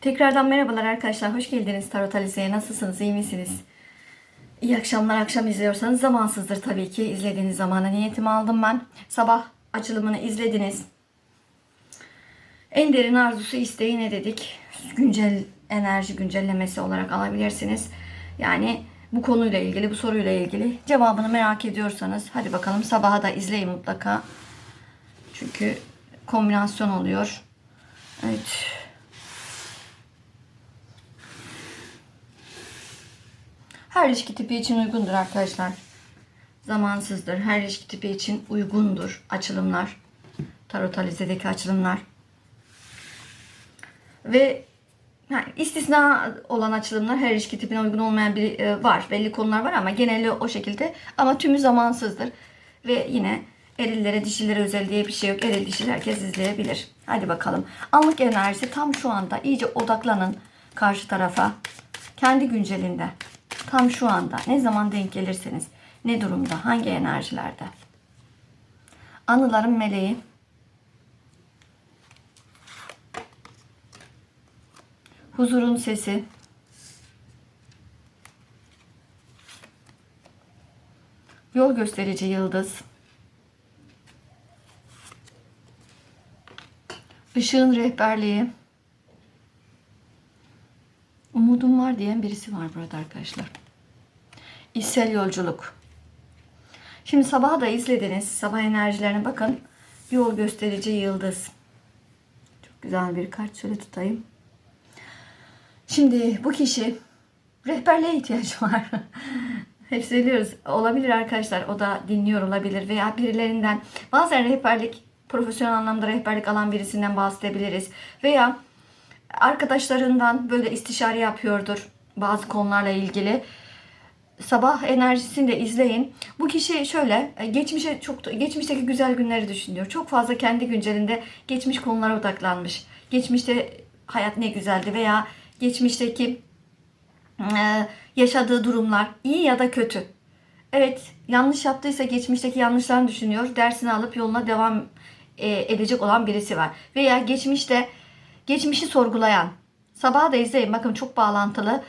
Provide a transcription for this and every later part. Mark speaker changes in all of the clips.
Speaker 1: Tekrardan merhabalar arkadaşlar. Hoş geldiniz Tarot Alize'ye. Nasılsınız? İyi misiniz? İyi akşamlar. Akşam izliyorsanız zamansızdır tabii ki. İzlediğiniz zamana niyetimi aldım ben. Sabah açılımını izlediniz. En derin arzusu isteği ne dedik? Güncel enerji güncellemesi olarak alabilirsiniz. Yani bu konuyla ilgili, bu soruyla ilgili cevabını merak ediyorsanız hadi bakalım sabaha da izleyin mutlaka. Çünkü kombinasyon oluyor. Evet. Her ilişki tipi için uygundur arkadaşlar. Zamansızdır. Her ilişki tipi için uygundur açılımlar. Tarot Alize'deki açılımlar. Ve yani istisna olan açılımlar her ilişki tipine uygun olmayan bir e, var. Belli konular var ama geneli o şekilde. Ama tümü zamansızdır. Ve yine erillere dişilere özel diye bir şey yok. Eril dişil herkes izleyebilir. Hadi bakalım. Anlık enerjisi tam şu anda iyice odaklanın karşı tarafa. Kendi güncelinde. Tam şu anda. Ne zaman denk gelirseniz. Ne durumda? Hangi enerjilerde? Anıların meleği. Huzurun sesi. Yol gösterici yıldız. Işığın rehberliği. Umudum var diyen birisi var burada arkadaşlar. İçsel yolculuk. Şimdi sabaha da izlediniz. Sabah enerjilerine bakın. Yol gösterici yıldız. Çok güzel bir kart. Şöyle tutayım. Şimdi bu kişi rehberliğe ihtiyacı var. Hep söylüyoruz. Olabilir arkadaşlar. O da dinliyor olabilir. Veya birilerinden bazen rehberlik profesyonel anlamda rehberlik alan birisinden bahsedebiliriz. Veya arkadaşlarından böyle istişare yapıyordur bazı konularla ilgili. Sabah enerjisini de izleyin. Bu kişi şöyle e, geçmişe çok geçmişteki güzel günleri düşünüyor. Çok fazla kendi güncelinde geçmiş konulara odaklanmış. Geçmişte hayat ne güzeldi veya geçmişteki e, yaşadığı durumlar iyi ya da kötü. Evet yanlış yaptıysa geçmişteki yanlışlarını düşünüyor. Dersini alıp yoluna devam e, edecek olan birisi var. Veya geçmişte geçmişi sorgulayan. Sabaha da izleyin bakın çok bağlantılı.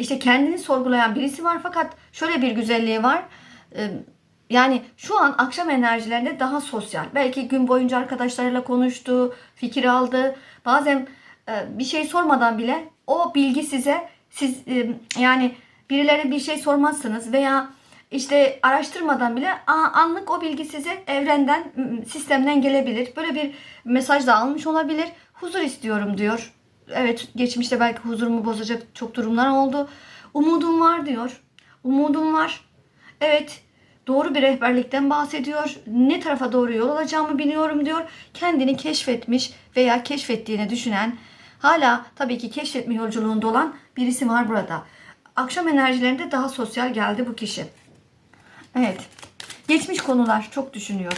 Speaker 1: İşte kendini sorgulayan birisi var fakat şöyle bir güzelliği var. Ee, Yani şu an akşam enerjilerinde daha sosyal. Belki gün boyunca arkadaşlarıyla konuştu, fikir aldı. Bazen e, bir şey sormadan bile o bilgi size siz e, yani birilerine bir şey sormazsınız veya işte araştırmadan bile anlık o bilgi size evrenden, sistemden gelebilir. Böyle bir mesaj da almış olabilir. Huzur istiyorum diyor. Evet geçmişte belki huzurumu bozacak çok durumlar oldu. Umudum var diyor. Umudum var. Evet doğru bir rehberlikten bahsediyor. Ne tarafa doğru yol alacağımı biliyorum diyor. Kendini keşfetmiş veya keşfettiğini düşünen hala tabii ki keşfetme yolculuğunda olan birisi var burada. Akşam enerjilerinde daha sosyal geldi bu kişi. Evet. Geçmiş konular çok düşünüyor.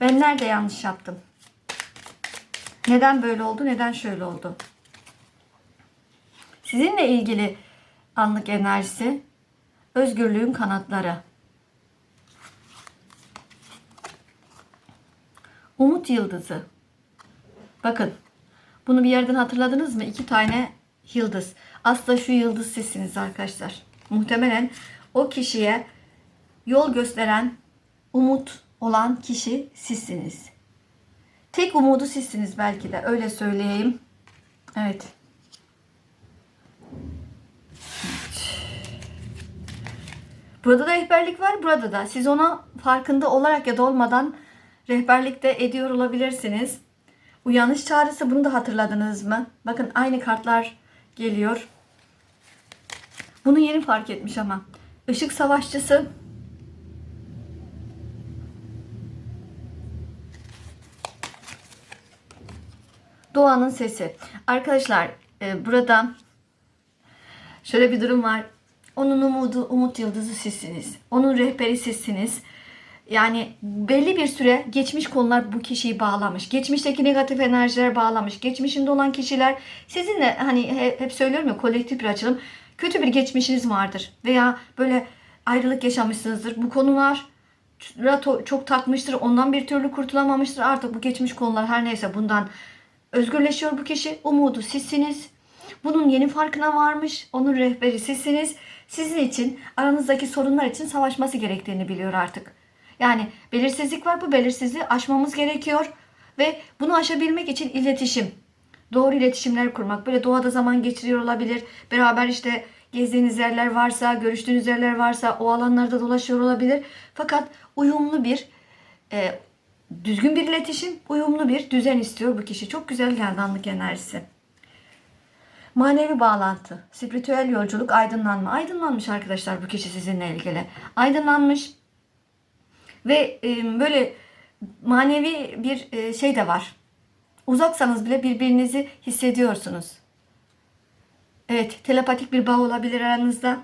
Speaker 1: Ben nerede yanlış yaptım? Neden böyle oldu? Neden şöyle oldu? Sizinle ilgili anlık enerjisi özgürlüğün kanatları. Umut yıldızı. Bakın. Bunu bir yerden hatırladınız mı? İki tane yıldız. Aslında şu yıldız sizsiniz arkadaşlar. Muhtemelen o kişiye yol gösteren, umut olan kişi sizsiniz. Tek umudu sizsiniz belki de. Öyle söyleyeyim. Evet. Burada da rehberlik var, burada da. Siz ona farkında olarak ya da olmadan rehberlik de ediyor olabilirsiniz. Uyanış çağrısı bunu da hatırladınız mı? Bakın aynı kartlar geliyor. Bunu yeni fark etmiş ama. Işık savaşçısı. Doğanın sesi. Arkadaşlar e, burada şöyle bir durum var. Onun umudu, umut yıldızı sizsiniz. Onun rehberi sizsiniz. Yani belli bir süre geçmiş konular bu kişiyi bağlamış. Geçmişteki negatif enerjiler bağlamış. Geçmişinde olan kişiler sizinle hani hep, söylüyorum ya kolektif bir açılım. Kötü bir geçmişiniz vardır. Veya böyle ayrılık yaşamışsınızdır. Bu konular çok takmıştır. Ondan bir türlü kurtulamamıştır. Artık bu geçmiş konular her neyse bundan Özgürleşiyor bu kişi. Umudu sizsiniz. Bunun yeni farkına varmış. Onun rehberi sizsiniz. Sizin için aranızdaki sorunlar için savaşması gerektiğini biliyor artık. Yani belirsizlik var. Bu belirsizliği aşmamız gerekiyor. Ve bunu aşabilmek için iletişim. Doğru iletişimler kurmak. Böyle doğada zaman geçiriyor olabilir. Beraber işte gezdiğiniz yerler varsa, görüştüğünüz yerler varsa o alanlarda dolaşıyor olabilir. Fakat uyumlu bir e, düzgün bir iletişim, uyumlu bir düzen istiyor bu kişi. Çok güzel geldi anlık enerjisi. Manevi bağlantı, spiritüel yolculuk, aydınlanma. Aydınlanmış arkadaşlar bu kişi sizinle ilgili. Aydınlanmış ve e, böyle manevi bir e, şey de var. Uzaksanız bile birbirinizi hissediyorsunuz. Evet, telepatik bir bağ olabilir aranızda.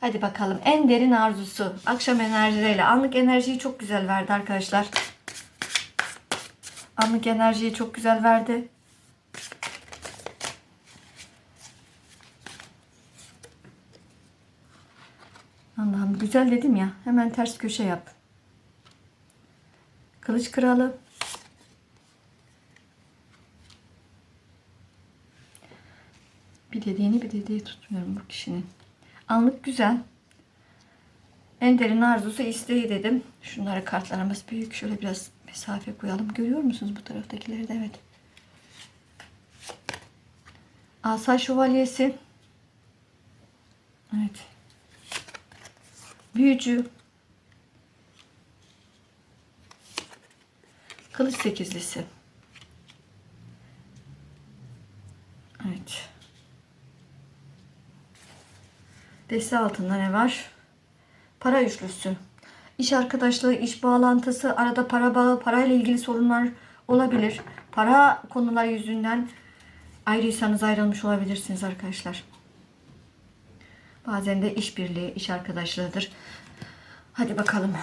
Speaker 1: Hadi bakalım. En derin arzusu. Akşam enerjileriyle. Anlık enerjiyi çok güzel verdi arkadaşlar. Anlık enerjiyi çok güzel verdi. Allah'ım güzel dedim ya. Hemen ters köşe yap. Kılıç kralı. Bir dediğini bir dediği tutmuyorum bu kişinin. Anlık güzel. En derin arzusu isteği dedim. Şunlara kartlarımız büyük. Şöyle biraz mesafe koyalım. Görüyor musunuz bu taraftakileri de? Evet. Asa şövalyesi. Evet. Büyücü. Kılıç sekizlisi. Evet. Deste altında ne var? Para üçlüsü. İş arkadaşlığı, iş bağlantısı, arada para bağı, parayla ilgili sorunlar olabilir. Para konular yüzünden ayrıysanız ayrılmış olabilirsiniz arkadaşlar. Bazen de işbirliği, iş arkadaşlığıdır. Hadi bakalım.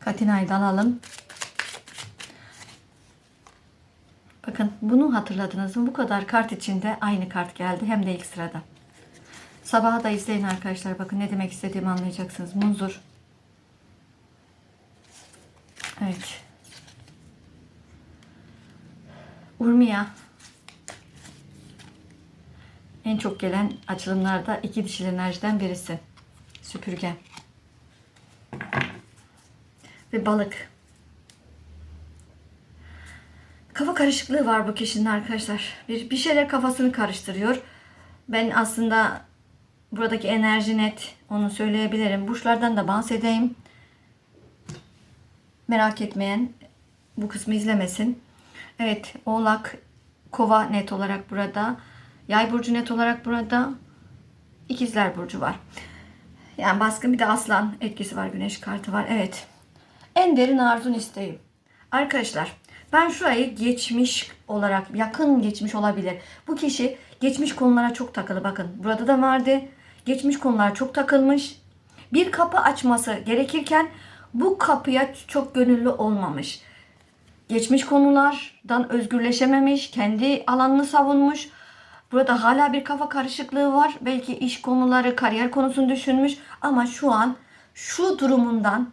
Speaker 1: Katina'yı da alalım. Bakın bunu hatırladınız mı? Bu kadar kart içinde aynı kart geldi. Hem de ilk sırada. Sabaha da izleyin arkadaşlar. Bakın ne demek istediğimi anlayacaksınız. Munzur. Evet. Urmia. En çok gelen açılımlarda iki dişil enerjiden birisi. Süpürge. Ve balık. Kafa karışıklığı var bu kişinin arkadaşlar. Bir, bir şeyler kafasını karıştırıyor. Ben aslında buradaki enerji net onu söyleyebilirim. Burçlardan da bahsedeyim. Merak etmeyen bu kısmı izlemesin. Evet oğlak kova net olarak burada. Yay burcu net olarak burada. İkizler burcu var. Yani baskın bir de aslan etkisi var. Güneş kartı var. Evet. En derin arzun isteğim. Arkadaşlar ben şurayı geçmiş olarak yakın geçmiş olabilir. Bu kişi geçmiş konulara çok takılı. Bakın burada da vardı. Geçmiş konulara çok takılmış. Bir kapı açması gerekirken bu kapıya çok gönüllü olmamış. Geçmiş konulardan özgürleşememiş. Kendi alanını savunmuş. Burada hala bir kafa karışıklığı var. Belki iş konuları, kariyer konusunu düşünmüş. Ama şu an şu durumundan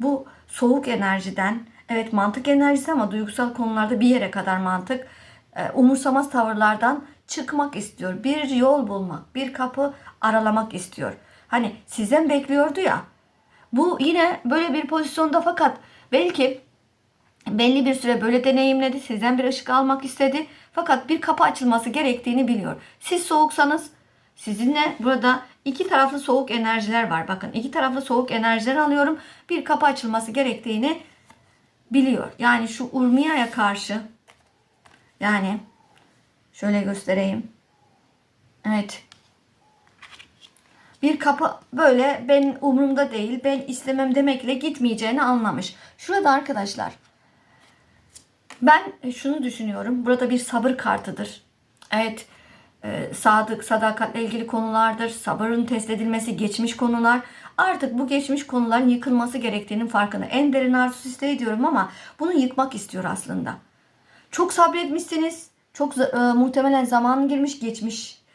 Speaker 1: bu soğuk enerjiden evet mantık enerjisi ama duygusal konularda bir yere kadar mantık e, umursamaz tavırlardan çıkmak istiyor. Bir yol bulmak, bir kapı aralamak istiyor. Hani sizden bekliyordu ya. Bu yine böyle bir pozisyonda fakat belki belli bir süre böyle deneyimledi. Sizden bir ışık almak istedi. Fakat bir kapı açılması gerektiğini biliyor. Siz soğuksanız sizinle burada iki taraflı soğuk enerjiler var. Bakın iki taraflı soğuk enerjiler alıyorum. Bir kapı açılması gerektiğini biliyor. Yani şu Urmia'ya karşı yani şöyle göstereyim. Evet. Bir kapı böyle ben umurumda değil, ben istemem demekle gitmeyeceğini anlamış. Şurada arkadaşlar ben şunu düşünüyorum. Burada bir sabır kartıdır. Evet, e, sadık, sadakatle ilgili konulardır. Sabırın test edilmesi, geçmiş konular. Artık bu geçmiş konuların yıkılması gerektiğinin farkında. En derin arzusu isteği ama bunu yıkmak istiyor aslında. Çok sabretmişsiniz. Çok e, muhtemelen zaman girmiş, geçmiş.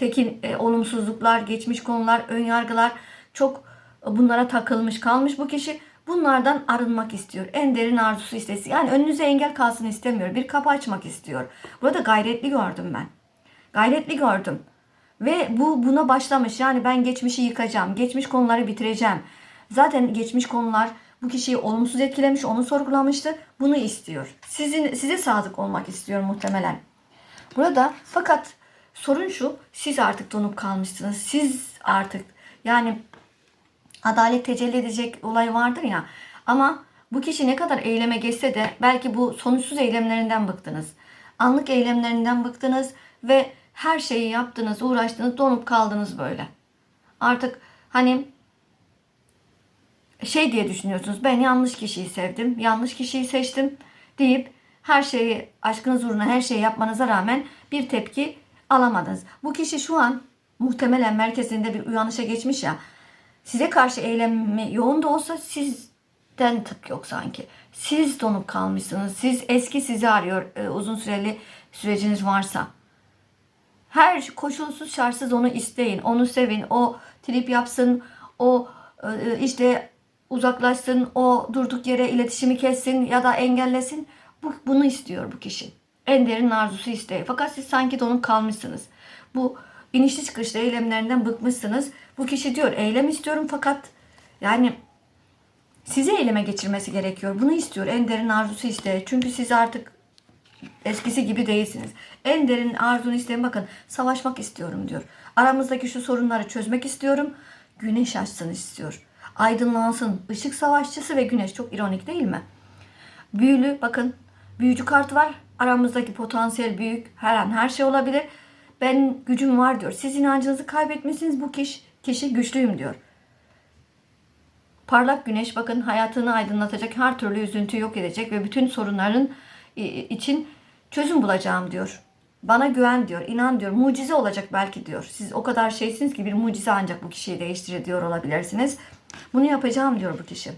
Speaker 1: Tekin e, olumsuzluklar, geçmiş konular, ön yargılar çok bunlara takılmış kalmış bu kişi. bunlardan arınmak istiyor. En derin arzusu istesi. Yani önünüze engel kalsın istemiyor. Bir kapı açmak istiyor. Burada gayretli gördüm ben. Gayretli gördüm. Ve bu buna başlamış. Yani ben geçmişi yıkacağım. Geçmiş konuları bitireceğim. Zaten geçmiş konular bu kişiyi olumsuz etkilemiş, onu sorgulamıştı. Bunu istiyor. Sizin size sadık olmak istiyor muhtemelen. Burada fakat sorun şu. Siz artık donup kalmışsınız. Siz artık yani adalet tecelli edecek olay vardır ya. Ama bu kişi ne kadar eyleme geçse de belki bu sonuçsuz eylemlerinden bıktınız. Anlık eylemlerinden bıktınız ve her şeyi yaptınız, uğraştınız, donup kaldınız böyle. Artık hani şey diye düşünüyorsunuz. Ben yanlış kişiyi sevdim, yanlış kişiyi seçtim deyip her şeyi aşkınız uğruna her şeyi yapmanıza rağmen bir tepki alamadınız. Bu kişi şu an muhtemelen merkezinde bir uyanışa geçmiş ya. Size karşı eylemi yoğun da olsa sizden tık yok sanki. Siz donup kalmışsınız. Siz eski sizi arıyor e, uzun süreli süreciniz varsa. Her koşulsuz şartsız onu isteyin. Onu sevin. O trip yapsın. O e, işte uzaklaşsın. O durduk yere iletişimi kessin ya da engellesin. Bu, bunu istiyor bu kişi. En derin arzusu isteği. Fakat siz sanki donup kalmışsınız. Bu inişli çıkışlı eylemlerinden bıkmışsınız. Bu kişi diyor eylem istiyorum fakat yani sizi eyleme geçirmesi gerekiyor. Bunu istiyor. En derin arzusu isteği. Çünkü siz artık eskisi gibi değilsiniz. En derin arzunu isteyin bakın savaşmak istiyorum diyor. Aramızdaki şu sorunları çözmek istiyorum. Güneş açsın istiyor. Aydınlansın. Işık savaşçısı ve güneş çok ironik değil mi? Büyülü bakın büyücü kart var. Aramızdaki potansiyel büyük her an her şey olabilir. Ben gücüm var diyor. Siz inancınızı kaybetmişsiniz bu kişi, kişi güçlüyüm diyor. Parlak güneş bakın hayatını aydınlatacak, her türlü üzüntü yok edecek ve bütün sorunların i- için çözüm bulacağım diyor. Bana güven diyor, inan diyor. Mucize olacak belki diyor. Siz o kadar şeysiniz ki bir mucize ancak bu kişiyi değiştirir diyor olabilirsiniz. Bunu yapacağım diyor bu kişi.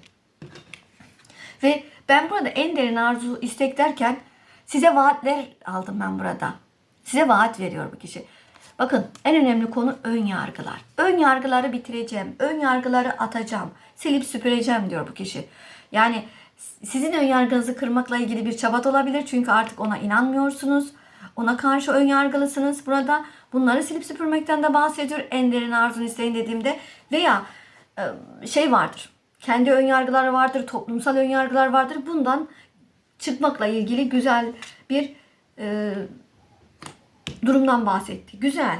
Speaker 1: Ve ben burada en derin arzu istek derken size vaatler aldım ben burada. Size vaat veriyor bu kişi. Bakın en önemli konu ön yargılar. Ön yargıları bitireceğim. Ön yargıları atacağım. Silip süpüreceğim diyor bu kişi. Yani sizin ön yargınızı kırmakla ilgili bir çaba olabilir. Çünkü artık ona inanmıyorsunuz. Ona karşı ön yargılısınız burada. Bunları silip süpürmekten de bahsediyor. En derin arzunu isteyin dediğimde. Veya e, şey vardır. Kendi ön yargıları vardır. Toplumsal ön yargılar vardır. Bundan çıkmakla ilgili güzel bir e, durumdan bahsetti. Güzel.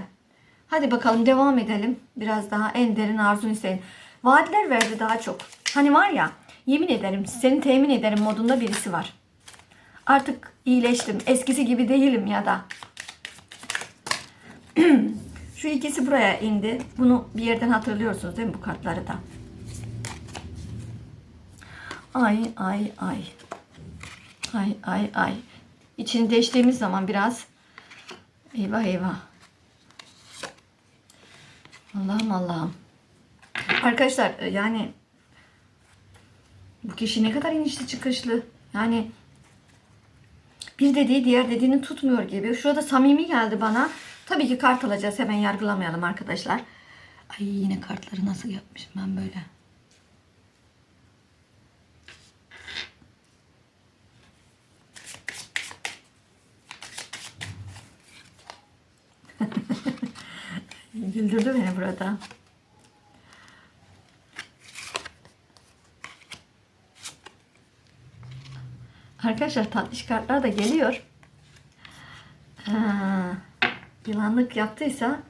Speaker 1: Hadi bakalım devam edelim. Biraz daha en derin arzunu isteyin. Vaatler verdi daha çok. Hani var ya yemin ederim seni temin ederim modunda birisi var. Artık iyileştim. Eskisi gibi değilim ya da. Şu ikisi buraya indi. Bunu bir yerden hatırlıyorsunuz değil mi bu kartları da? Ay ay ay. Ay ay ay. İçini değiştiğimiz zaman biraz eyvah eyvah. Allah'ım Allah'ım. Arkadaşlar e, yani bu kişi ne kadar inişli çıkışlı. Yani bir dediği diğer dediğini tutmuyor gibi. Şurada samimi geldi bana. Tabii ki kart alacağız. Hemen yargılamayalım arkadaşlar. Ay yine kartları nasıl yapmışım ben böyle. Güldürdü beni burada. Arkadaşlar tatlış kartlar da geliyor. Ha, yılanlık yaptıysa,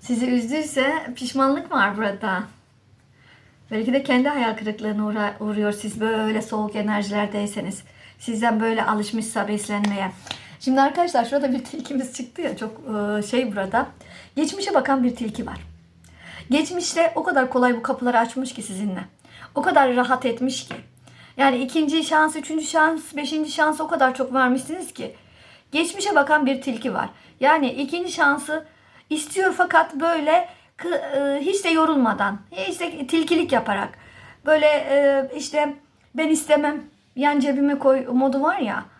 Speaker 1: sizi üzdüyse pişmanlık var burada. Belki de kendi hayal kırıklığına uğra- uğruyor siz böyle soğuk enerjilerdeyseniz. Sizden böyle alışmışsa beslenmeye. Şimdi arkadaşlar şurada bir tilkimiz çıktı ya çok e, şey burada. Geçmişe bakan bir tilki var. Geçmişte o kadar kolay bu kapıları açmış ki sizinle. O kadar rahat etmiş ki. Yani ikinci şans, üçüncü şans, beşinci şans o kadar çok vermişsiniz ki. Geçmişe bakan bir tilki var. Yani ikinci şansı istiyor fakat böyle e, hiç de yorulmadan, hiç de tilkilik yaparak. Böyle e, işte ben istemem, yan cebime koy modu var ya.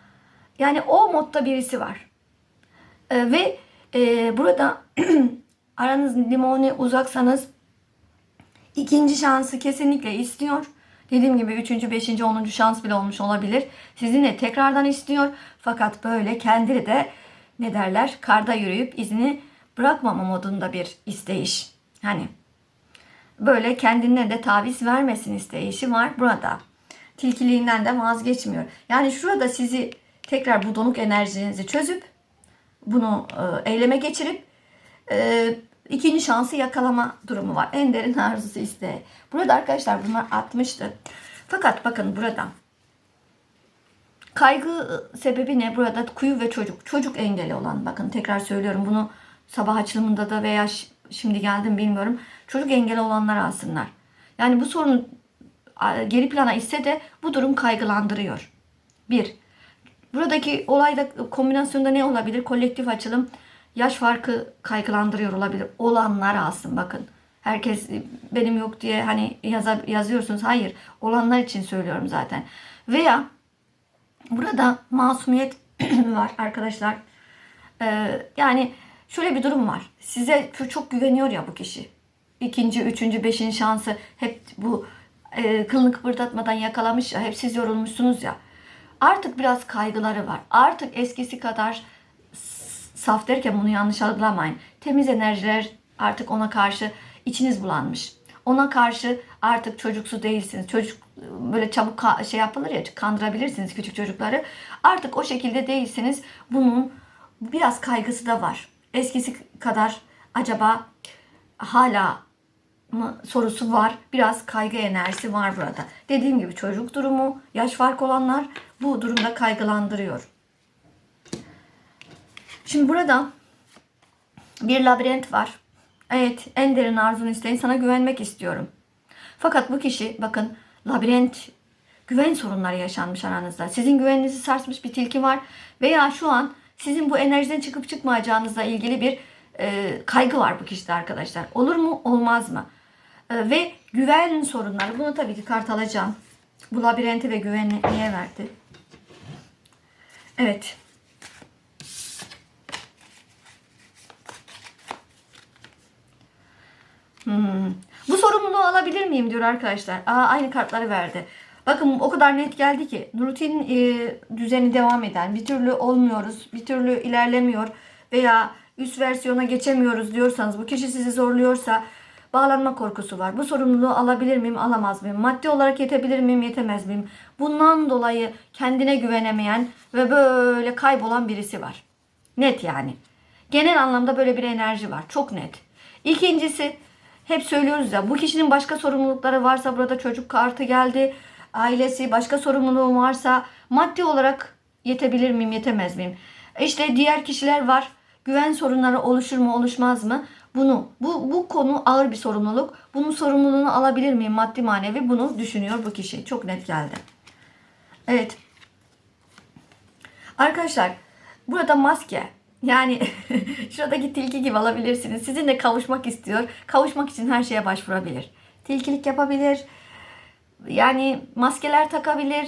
Speaker 1: Yani o modda birisi var. E, ve e, burada aranız limoni uzaksanız ikinci şansı kesinlikle istiyor. Dediğim gibi 3. 5. 10. şans bile olmuş olabilir. Sizinle tekrardan istiyor. Fakat böyle kendini de ne derler karda yürüyüp izini bırakmama modunda bir isteyiş. Hani böyle kendine de taviz vermesin isteyişi var burada. Tilkiliğinden de vazgeçmiyor. Yani şurada sizi tekrar bu donuk enerjinizi çözüp bunu e, eyleme geçirip e, ikinci şansı yakalama durumu var. En derin arzusu isteği. Burada arkadaşlar bunlar atmıştı. Fakat bakın burada kaygı sebebi ne? Burada kuyu ve çocuk. Çocuk engeli olan bakın tekrar söylüyorum bunu sabah açılımında da veya şimdi geldim bilmiyorum. Çocuk engeli olanlar alsınlar. Yani bu sorun geri plana ise de bu durum kaygılandırıyor. Bir, buradaki olayda kombinasyonda ne olabilir? Kolektif açılım yaş farkı kaygılandırıyor olabilir. Olanlar alsın bakın. Herkes e, benim yok diye hani yaza, yazıyorsunuz. Hayır. Olanlar için söylüyorum zaten. Veya burada masumiyet var arkadaşlar. Ee, yani şöyle bir durum var. Size çok- güveniyor ya bu kişi. İkinci, üçüncü, beşinci şansı hep bu e, kılını kıpırdatmadan yakalamış ya. Hep siz yorulmuşsunuz ya. Artık biraz kaygıları var. Artık eskisi kadar saf derken bunu yanlış algılamayın. Temiz enerjiler artık ona karşı içiniz bulanmış. Ona karşı artık çocuksu değilsiniz. Çocuk böyle çabuk şey yapılır ya kandırabilirsiniz küçük çocukları. Artık o şekilde değilsiniz. Bunun biraz kaygısı da var. Eskisi kadar acaba hala mı sorusu var. Biraz kaygı enerjisi var burada. Dediğim gibi çocuk durumu, yaş fark olanlar bu durumda kaygılandırıyor. Şimdi burada bir labirent var. Evet, en derin arzun isteğin sana güvenmek istiyorum. Fakat bu kişi bakın labirent güven sorunları yaşanmış aranızda. Sizin güveninizi sarsmış bir tilki var veya şu an sizin bu enerjiden çıkıp çıkmayacağınızla ilgili bir e, kaygı var bu kişide arkadaşlar. Olur mu olmaz mı? E, ve güven sorunları. Bunu tabii ki kart alacağım. Bu labirenti ve güveni niye verdi? Evet. Hmm. Bu sorumluluğu alabilir miyim diyor arkadaşlar. Aa, aynı kartları verdi. Bakın o kadar net geldi ki rutin e, düzeni devam eden bir türlü olmuyoruz, bir türlü ilerlemiyor veya üst versiyona geçemiyoruz diyorsanız bu kişi sizi zorluyorsa bağlanma korkusu var. Bu sorumluluğu alabilir miyim, alamaz mıyım? Maddi olarak yetebilir miyim, yetemez miyim? Bundan dolayı kendine güvenemeyen ve böyle kaybolan birisi var. Net yani. Genel anlamda böyle bir enerji var. Çok net. İkincisi hep söylüyoruz ya bu kişinin başka sorumlulukları varsa burada çocuk kartı geldi. Ailesi başka sorumluluğu varsa maddi olarak yetebilir miyim yetemez miyim? İşte diğer kişiler var. Güven sorunları oluşur mu oluşmaz mı? Bunu bu bu konu ağır bir sorumluluk. Bunun sorumluluğunu alabilir miyim maddi manevi? Bunu düşünüyor bu kişi. Çok net geldi. Evet. Arkadaşlar burada maske yani şuradaki tilki gibi alabilirsiniz. Sizinle kavuşmak istiyor. Kavuşmak için her şeye başvurabilir. Tilkilik yapabilir. Yani maskeler takabilir.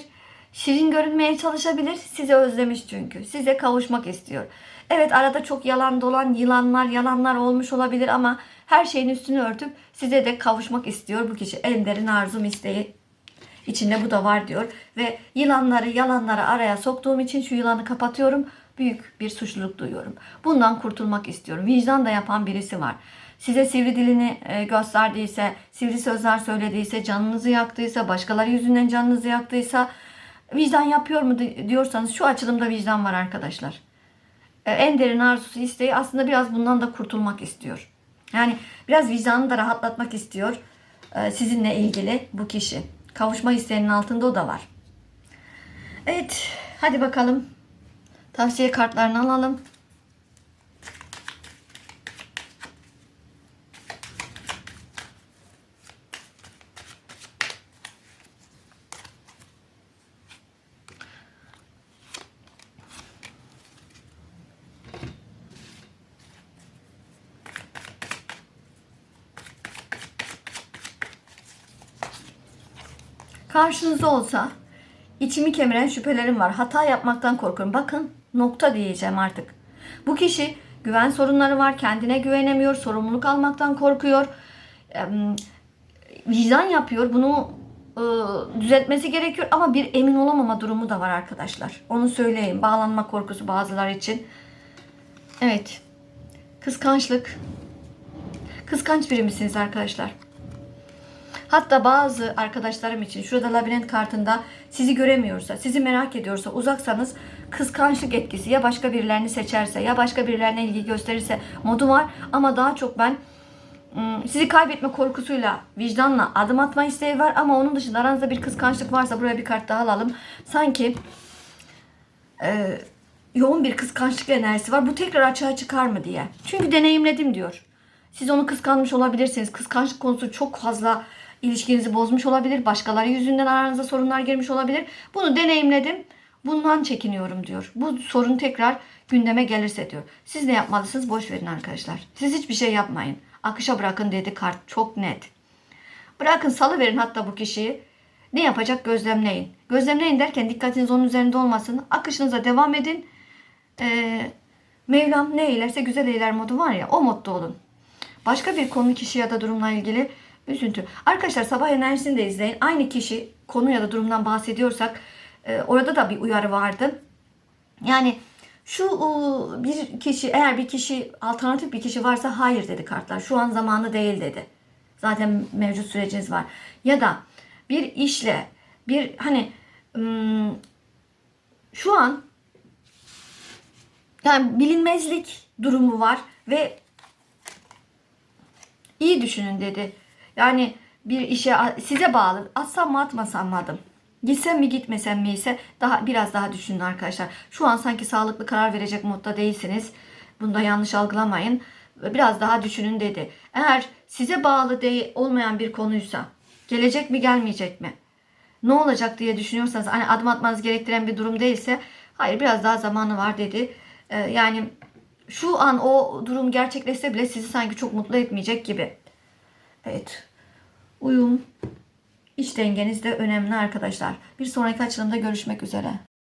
Speaker 1: Şirin görünmeye çalışabilir. Sizi özlemiş çünkü. Size kavuşmak istiyor. Evet arada çok yalan dolan yılanlar yalanlar olmuş olabilir ama her şeyin üstünü örtüp size de kavuşmak istiyor bu kişi. En derin arzum isteği İçinde bu da var diyor. Ve yılanları yalanları araya soktuğum için şu yılanı kapatıyorum. Büyük bir suçluluk duyuyorum. Bundan kurtulmak istiyorum. Vicdan da yapan birisi var. Size sivri dilini e, gösterdiyse, sivri sözler söylediyse, canınızı yaktıysa, başkaları yüzünden canınızı yaktıysa, vicdan yapıyor mu di- diyorsanız şu açılımda vicdan var arkadaşlar. E, En derin arzusu isteği aslında biraz bundan da kurtulmak istiyor. Yani biraz vicdanını da rahatlatmak istiyor e, sizinle ilgili bu kişi. Kavuşma isteğinin altında o da var. Evet, hadi bakalım. Tavsiye kartlarını alalım. Karşınızda olsa içimi kemiren şüphelerim var. Hata yapmaktan korkuyorum. Bakın nokta diyeceğim artık. Bu kişi güven sorunları var. Kendine güvenemiyor. Sorumluluk almaktan korkuyor. Vicdan yapıyor. Bunu e, düzeltmesi gerekiyor ama bir emin olamama durumu da var arkadaşlar. Onu söyleyeyim. Bağlanma korkusu bazılar için. Evet. Kıskançlık. Kıskanç biri misiniz arkadaşlar? Hatta bazı arkadaşlarım için şurada labirent kartında sizi göremiyorsa, sizi merak ediyorsa, uzaksanız kıskançlık etkisi ya başka birilerini seçerse ya başka birilerine ilgi gösterirse modu var. Ama daha çok ben ım, sizi kaybetme korkusuyla, vicdanla adım atma isteği var. Ama onun dışında aranızda bir kıskançlık varsa buraya bir kart daha alalım. Sanki e, yoğun bir kıskançlık enerjisi var. Bu tekrar açığa çıkar mı diye. Çünkü deneyimledim diyor. Siz onu kıskanmış olabilirsiniz. Kıskançlık konusu çok fazla ilişkinizi bozmuş olabilir. Başkaları yüzünden aranıza sorunlar girmiş olabilir. Bunu deneyimledim. Bundan çekiniyorum diyor. Bu sorun tekrar gündeme gelirse diyor. Siz ne yapmalısınız? Boş verin arkadaşlar. Siz hiçbir şey yapmayın. Akışa bırakın dedi kart. Çok net. Bırakın salı verin hatta bu kişiyi. Ne yapacak gözlemleyin. Gözlemleyin derken dikkatiniz onun üzerinde olmasın. Akışınıza devam edin. Ee, Mevlam ne eylerse güzel eyler modu var ya o modda olun. Başka bir konu kişi ya da durumla ilgili üzüntü. Arkadaşlar sabah enerjisini de izleyin. Aynı kişi konu ya da durumdan bahsediyorsak e, orada da bir uyarı vardı. Yani şu e, bir kişi eğer bir kişi alternatif bir kişi varsa hayır dedi kartlar. Şu an zamanı değil dedi. Zaten mevcut süreciniz var. Ya da bir işle bir hani ım, şu an yani bilinmezlik durumu var ve iyi düşünün dedi. Yani bir işe size bağlı. Atsam mı atmasam mı adım. Gitsem mi gitmesem mi ise daha biraz daha düşünün arkadaşlar. Şu an sanki sağlıklı karar verecek modda değilsiniz. Bunu da yanlış algılamayın. Biraz daha düşünün dedi. Eğer size bağlı değil olmayan bir konuysa gelecek mi gelmeyecek mi? Ne olacak diye düşünüyorsanız hani adım atmanız gerektiren bir durum değilse hayır biraz daha zamanı var dedi. Ee, yani şu an o durum gerçekleşse bile sizi sanki çok mutlu etmeyecek gibi. Evet. Uyum, iç dengeniz de önemli arkadaşlar. Bir sonraki açılımda görüşmek üzere.